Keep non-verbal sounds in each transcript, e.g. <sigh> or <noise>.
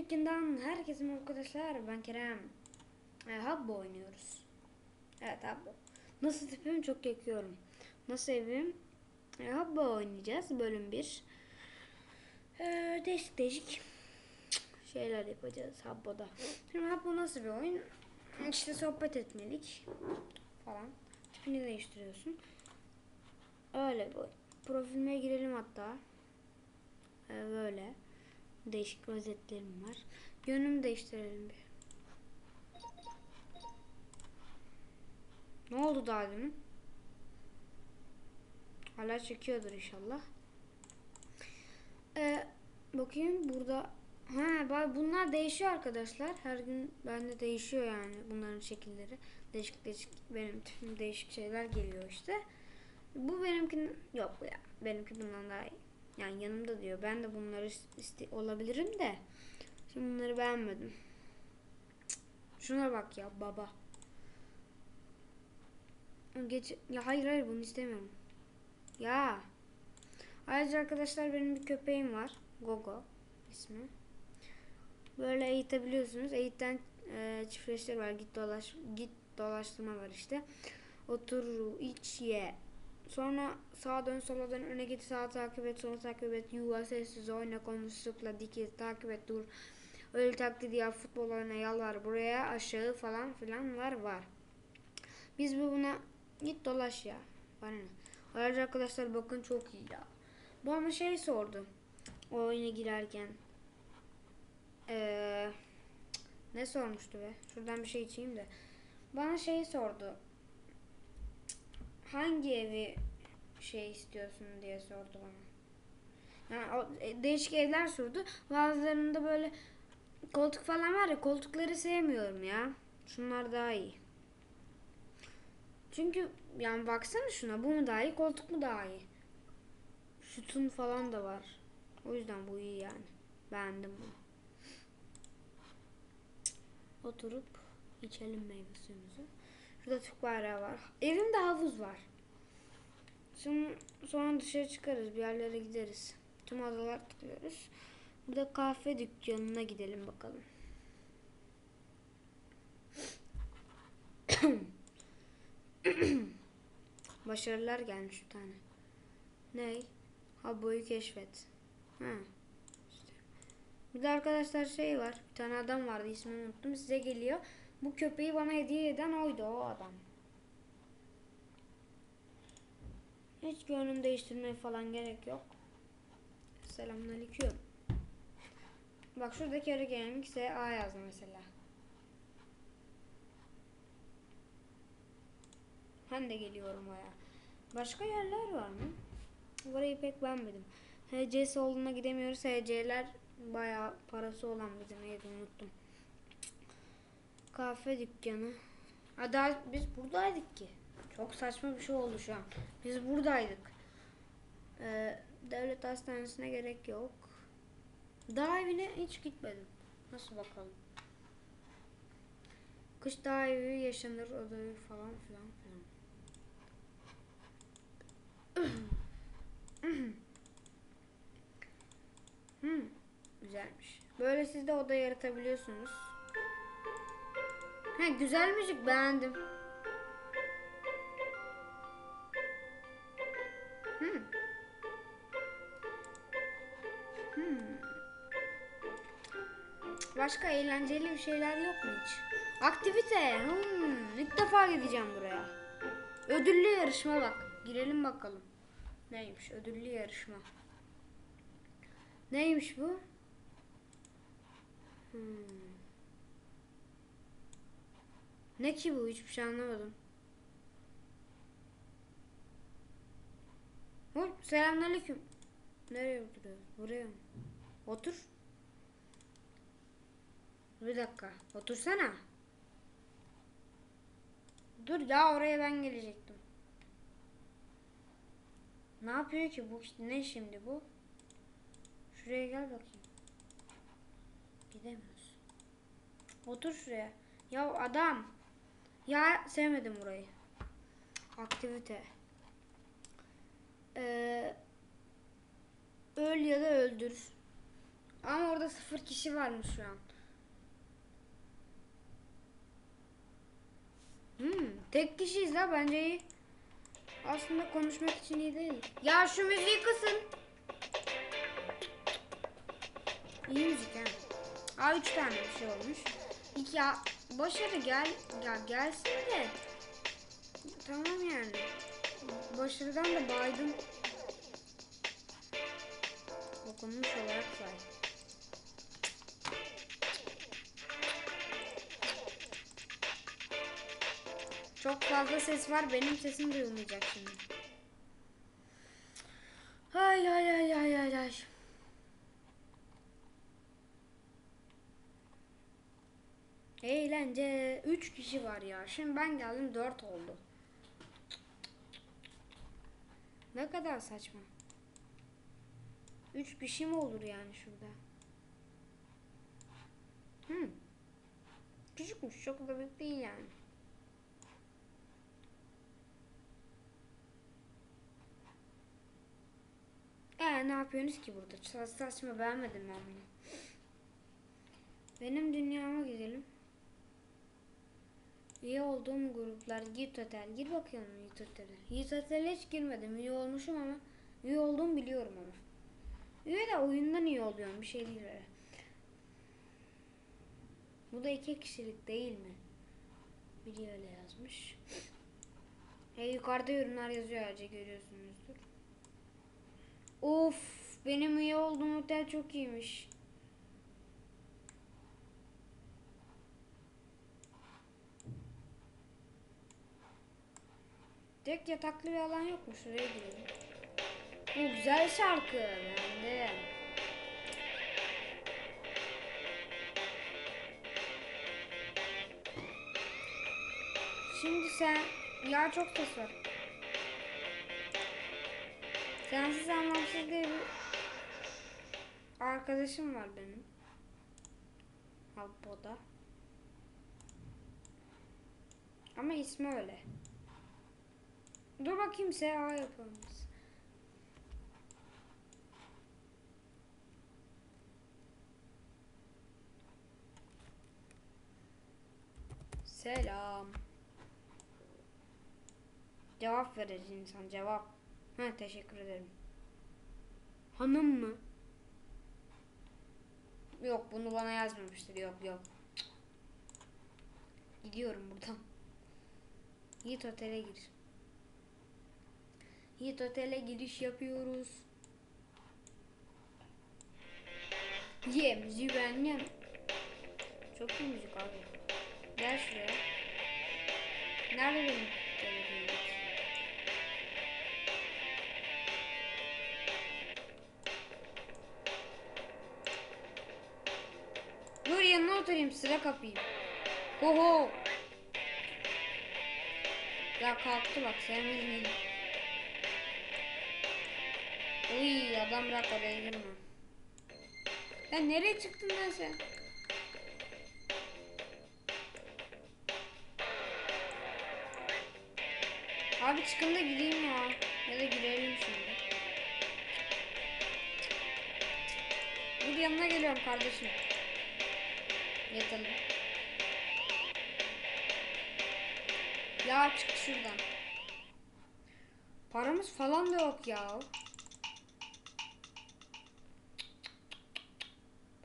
Dükkan'dan herkese merhaba arkadaşlar. Ben Kerem. E, Habbo oynuyoruz. Evet Habbo. Nasıl tipim çok yakıyorum. Nasıl evim? E, Habbo oynayacağız. Bölüm 1. E, değişik değişik şeyler yapacağız Habbo'da. Şimdi Habbo nasıl bir oyun? İşte sohbet etmelik falan. Tipini değiştiriyorsun. Öyle bir oyun. Profilime girelim hatta. E, böyle. Değişik rozetlerim var. Yönümü değiştirelim bir. Ne oldu daha demin? Hala çekiyordur inşallah. Ee, bakayım burada. Ha bak bunlar değişiyor arkadaşlar. Her gün bende değişiyor yani bunların şekilleri. Değişik değişik benim tipim değişik şeyler geliyor işte. Bu benimkinin yok ya. Benimki bundan daha iyi. Yani yanımda diyor. Ben de bunları iste olabilirim de. Şimdi bunları beğenmedim. Şuna bak ya baba. Geç ya hayır hayır bunu istemiyorum. Ya. Ayrıca arkadaşlar benim bir köpeğim var. Gogo ismi. Böyle eğitebiliyorsunuz. Eğitten e, çiftleştir var. Git dolaş git dolaştırma var işte. Otur, iç, ye. Sonra sağa dön, sola dön, öne git, sağa takip et, sola takip et, yuva, sessiz oyna, konuş, sıkla, dikiz, takip et, dur. Öyle taklidi yap, futbol oyna, yalvar, buraya, aşağı falan filanlar var. Biz bu buna git dolaş ya. Bana? Ayrıca arkadaşlar bakın çok iyi ya. Bana şey sordu. O oyuna girerken. Ee, ne sormuştu be? Şuradan bir şey içeyim de. Bana şey sordu hangi evi şey istiyorsun diye sordu bana. Yani o e, değişik evler sordu. Bazılarında böyle koltuk falan var ya koltukları sevmiyorum ya. Şunlar daha iyi. Çünkü yani baksana şuna bu mu daha iyi koltuk mu daha iyi? Sütun falan da var. O yüzden bu iyi yani. Beğendim bunu. Oturup içelim meyve suyumuzu. Şurada Türk bayrağı var. Evimde havuz var. Şimdi sonra dışarı çıkarız. Bir yerlere gideriz. Tüm adalar tıklıyoruz. Burada kahve dükkanına gidelim bakalım. <coughs> Başarılar gelmiş bir tane. Ney? Ha boyu keşfet. Ha. İşte. Bir de arkadaşlar şey var. Bir tane adam vardı ismini unuttum. Size geliyor. Bu köpeği bana hediye eden oydu o adam. Hiç görünüm değiştirmeye falan gerek yok. Selamünaleyküm. Bak şuradaki ara gaming SA yazdı mesela. Ben de geliyorum baya. Başka yerler var mı? Burayı pek beğenmedim. HC soluna gidemiyoruz. HC'ler bayağı parası olan bizim neydi unuttum. Kahve dükkanı. Daha biz buradaydık ki. Çok saçma bir şey oldu şu an. Biz buradaydık. Ee, devlet hastanesine gerek yok. Dağ evine hiç gitmedim. Nasıl bakalım? Kış dağ evi yaşanır oda falan filan filan. hmm, güzelmiş. Böyle siz de oda yaratabiliyorsunuz. Ha, güzel müzik beğendim. Hmm. Hmm. Başka eğlenceli bir şeyler yok mu hiç? Aktivite. Hmm. İlk defa gideceğim buraya. Ödüllü yarışma bak. Girelim bakalım. Neymiş ödüllü yarışma. Neymiş bu? Hmm. Ne ki bu? Hiçbir şey anlamadım. Oy, selamünaleyküm. Nereye oturuyoruz? Buraya mı? Otur. Bir dakika. Otursana. Dur ya oraya ben gelecektim. Ne yapıyor ki bu? Ne şimdi bu? Şuraya gel bakayım. Gidemiyoruz. Otur şuraya. Ya adam. Ya sevmedim burayı. Aktivite. Ee, öl ya da öldür. Ama orada sıfır kişi varmış şu an. Hmm, tek kişiyiz la bence iyi. Aslında konuşmak için iyi değil. Ya şu müziği kısın. İyi müzik ha. Aa üç tane bir şey olmuş. Ya başarı gel ya gelsin de. Tamam yani. Başarıdan da baydım. Okunmuş olarak say. Çok fazla ses var. Benim sesim duyulmayacak şimdi. Ay ay ay ay ay ay. Eğlence. 3 kişi var ya. Şimdi ben geldim 4 oldu. Ne kadar saçma. 3 kişi mi olur yani şurada? Hmm. Küçükmüş. Çok da büyük değil yani. Ee ne yapıyorsunuz ki burada? Sa- Saçma beğenmedim ben bunu. Benim dünyama gidelim. Üye olduğum gruplar Git Hotel. Gir bakalım Git Hotel'e. Git Hotel'e hiç girmedim. Üye olmuşum ama üye olduğumu biliyorum ama. Üye de oyundan üye oluyorum. Bir şey değil öyle. Bu da iki kişilik değil mi? Biri öyle yazmış. E yukarıda ürünler yazıyor ayrıca görüyorsunuzdur. Of benim üye olduğum otel çok iyiymiş. Tek yataklı bir alan yok mu? Şuraya girelim. Bu güzel şarkı. Beğendim. Şimdi sen... Ya çok ses var. Sensiz anlamsız diye bir arkadaşım var benim. Alpo'da. Ama ismi öyle. Dur bakayım SA yapalım. Selam. Cevap verir insan cevap. Ha teşekkür ederim. Hanım mı? Yok bunu bana yazmamıştır. Yok yok. Gidiyorum buradan. Yiğit otele gir. Yiğit otele giriş yapıyoruz. Ye müziği beğendim. Çok iyi müzik abi. Gel şuraya. Nerede benim telefonum? Dur yanına oturayım sıra kapayım. Ho ho. Ya kalktı bak sevmedim. Uy adam bırak oraya girme. Ya nereye çıktın lan sen? Abi çıkın da gideyim ya. Ya da girelim şimdi. Dur yanına geliyorum kardeşim. Yatalım. Ya çık şuradan. Paramız falan da yok ya.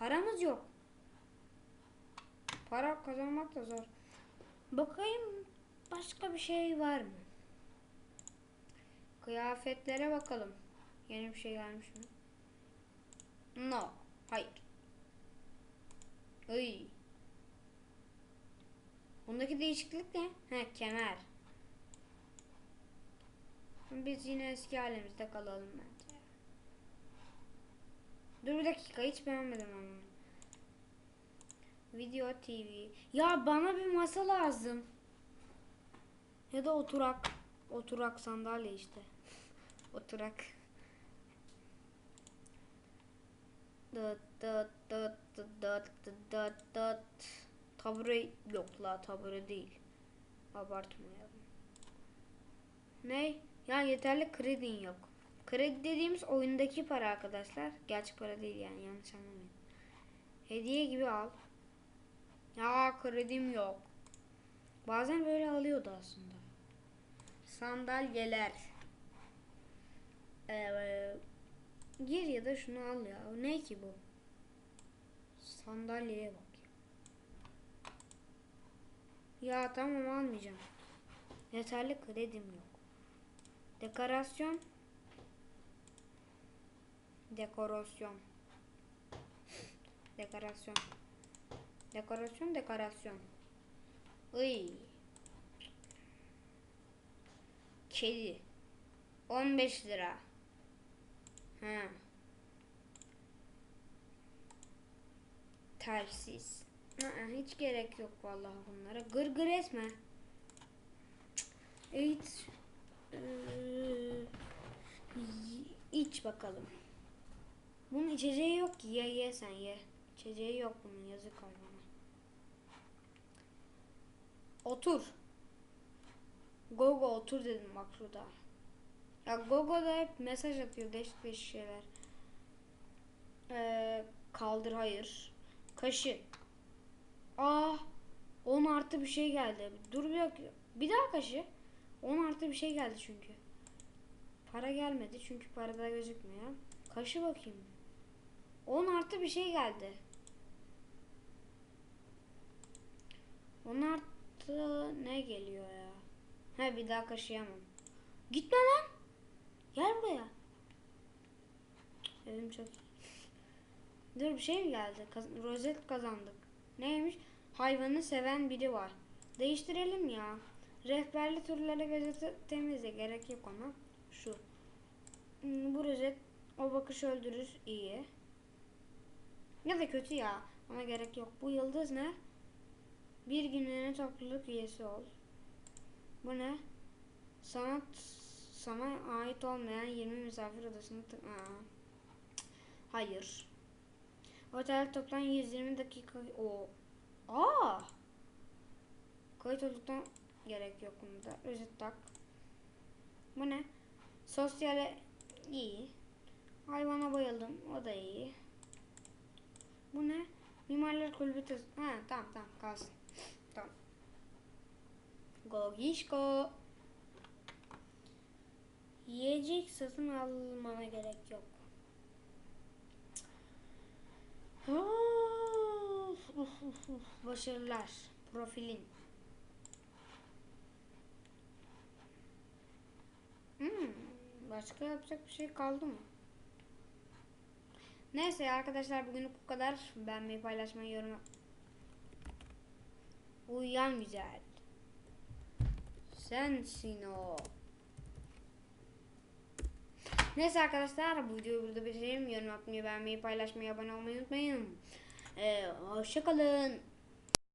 Paramız yok. Para kazanmak da zor. Bakayım başka bir şey var mı? Kıyafetlere bakalım. Yeni bir şey gelmiş mi? No. Hayır. Iy. Bundaki değişiklik ne? He kemer. Biz yine eski halimizde kalalım bence. Dur bir dakika hiç beğenmedim bunu. Video TV. Ya bana bir masa lazım. Ya da oturak. Oturak sandalye işte. <laughs> oturak. Dıt dıt dıt dıt dıt dıt dıt. Tabure yok la tabure değil. Abartmayalım. Ne? Ya yeterli kredin yok. Kredi dediğimiz oyundaki para arkadaşlar. Gerçek para değil yani yanlış anlamayın. Hediye gibi al. Ya kredim yok. Bazen böyle alıyordu aslında. Sandalyeler. Ee, gir ya da şunu al ya. Ne ki bu? Sandalyeye bak. Ya Ya tamam almayacağım. Yeterli kredim yok. Dekorasyon. Dekorasyon. Dekorasyon. Dekorasyon, dekorasyon. Iy. Kedi. 15 lira. Ha. Telsiz. Aa, hiç gerek yok vallahi bunlara. Gırgır etme. Evet. Ee, iç bakalım. Bunun içeceği yok ki. Ye ye sen ye. İçeceği yok bunun. Yazık hayvana. Otur. Gogo otur dedim bak. Ya Gogo da hep mesaj atıyor değişik değişik şeyler. Ee, kaldır hayır. Kaşı. Aa 10 artı bir şey geldi. Dur bir dakika. Bir daha kaşı. 10 artı bir şey geldi çünkü. Para gelmedi çünkü parada gözükmüyor. Kaşı bakayım. 10 artı bir şey geldi. 10 artı ne geliyor ya? He bir daha kaşıyamam. Gitme lan. Gel buraya. Evim çok. Dur bir şey mi geldi? Kaz- rozet kazandık. Neymiş? Hayvanı seven biri var. Değiştirelim ya. Rehberli turlara gözeti temizle. Gerek yok ona. Şu. Hmm, Bu rozet o bakış öldürür. iyi. Ya da kötü ya. Ona gerek yok. Bu yıldız ne? Bir günlüğüne topluluk üyesi ol. Bu ne? Sanat sana ait olmayan 20 misafir odasını tık-. Hayır. Otel toplam 120 dakika. O. Aa. Kayıt olduktan gerek yok bunda. Özet tak. Bu ne? Sosyale iyi. Hayvana bayıldım. O da iyi. Bu ne? Mimarlar kulübü tez... Ha tamam tamam kalsın. Tamam. Gogişko. Yiyecek satın almana gerek yok. Of. Başarılar. Profilin. Hmm, başka yapacak bir şey kaldı mı? Neyse arkadaşlar bugünlük bu kadar. Beğenmeyi, paylaşmayı, yorum Uyuyan güzel. Sensin o. Neyse arkadaşlar bu videoyu burada bitirelim. Yorum atmayı, beğenmeyi, paylaşmayı, abone olmayı unutmayın. Ee, hoşçakalın.